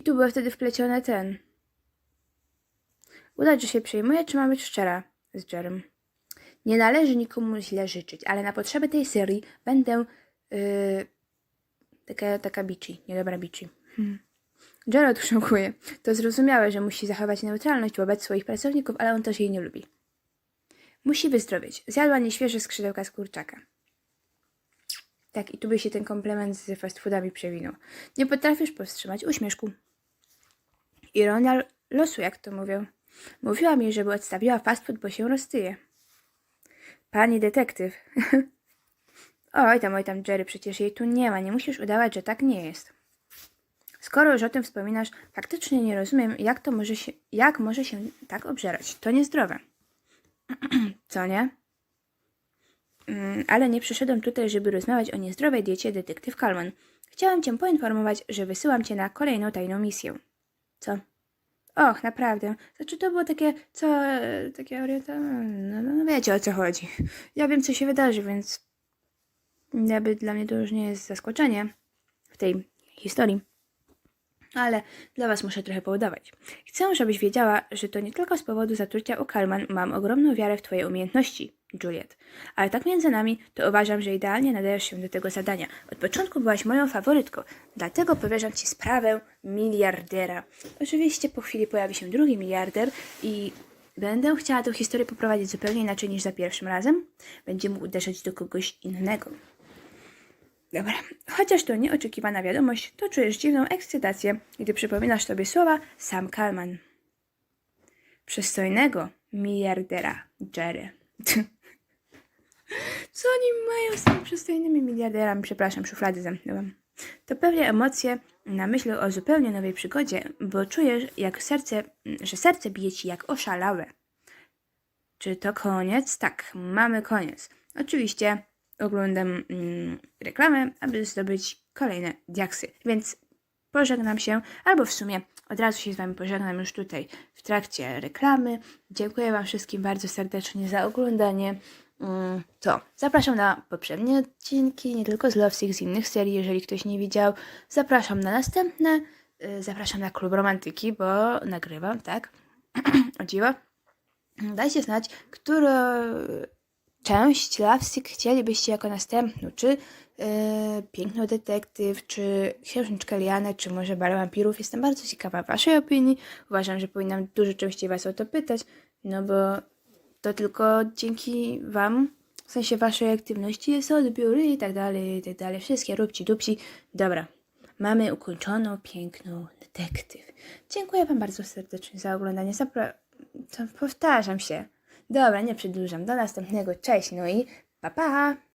I tu był wtedy wpleciony ten. Udać, że się przejmuje, czy mam być szczera z Jerem? Nie należy nikomu źle życzyć, ale na potrzeby tej serii będę yy, taka, taka bici, niedobra bici. Hmm. Jared uszukuje. To zrozumiałe, że musi zachować neutralność wobec swoich pracowników, ale on też jej nie lubi. Musi wyzdrowieć. Zjadła nieświeże skrzydełka z kurczaka. Tak, i tu by się ten komplement z fast foodami przewinął. Nie potrafisz powstrzymać uśmieszku. Ironia losu, jak to mówią. Mówiła mi, żeby odstawiła fast food, bo się roztyje. Pani detektyw. oj tam, oj tam, Jerry, przecież jej tu nie ma. Nie musisz udawać, że tak nie jest. Skoro już o tym wspominasz, faktycznie nie rozumiem, jak to może się, jak może się tak obżerać. To niezdrowe. Co nie? Mm, ale nie przyszedłem tutaj, żeby rozmawiać o niezdrowej diecie detektyw Kalman. Chciałam cię poinformować, że wysyłam cię na kolejną tajną misję. Co? Och, naprawdę. Znaczy to było takie, co, takie orientowane, no, no, no wiecie o co chodzi. Ja wiem, co się wydarzy, więc jakby dla mnie to już nie jest zaskoczenie w tej historii. Ale dla was muszę trochę poudawać. Chcę, żebyś wiedziała, że to nie tylko z powodu zatrucia u Kalman mam ogromną wiarę w twoje umiejętności, Juliet. Ale tak między nami, to uważam, że idealnie nadajesz się do tego zadania. Od początku byłaś moją faworytką, dlatego powierzam ci sprawę miliardera. Oczywiście po chwili pojawi się drugi miliarder i będę chciała tę historię poprowadzić zupełnie inaczej niż za pierwszym razem. Będzie mógł uderzać do kogoś innego. Dobra, chociaż to nieoczekiwana wiadomość, to czujesz dziwną ekscytację, gdy przypominasz sobie słowa Sam Kalman. Przystojnego miliardera Jerry. Co oni mają z tymi przystojnymi miliarderami? Przepraszam, szuflady zamknęłam. To pewnie emocje na myśl o zupełnie nowej przygodzie, bo czujesz, jak serce, że serce bije ci jak oszalałe. Czy to koniec? Tak, mamy koniec. Oczywiście oglądam mm, reklamę, aby zdobyć kolejne diaksy. Więc pożegnam się, albo w sumie od razu się z Wami pożegnam już tutaj w trakcie reklamy. Dziękuję Wam wszystkim bardzo serdecznie za oglądanie. Mm, To, zapraszam na poprzednie odcinki, nie tylko z Lovesick, z innych serii, jeżeli ktoś nie widział. Zapraszam na następne. y, Zapraszam na klub romantyki, bo nagrywam, tak? o dziwo. Dajcie znać, którą część Lovesick chcielibyście jako następną. Czy yy, Piękną Detektyw, czy Księżniczkę Lianę, czy może Bal Wampirów. Jestem bardzo ciekawa Waszej opinii. Uważam, że powinnam dużo częściej Was o to pytać, no bo to tylko dzięki Wam, w sensie Waszej aktywności jest odbiór i tak dalej, i tak dalej. Wszystkie róbci dupci. Dobra, mamy ukończoną, piękną detektyw. Dziękuję Wam bardzo serdecznie za oglądanie. Zapra- to powtarzam się. Dobra, nie przedłużam. Do następnego. Cześć, no i pa pa!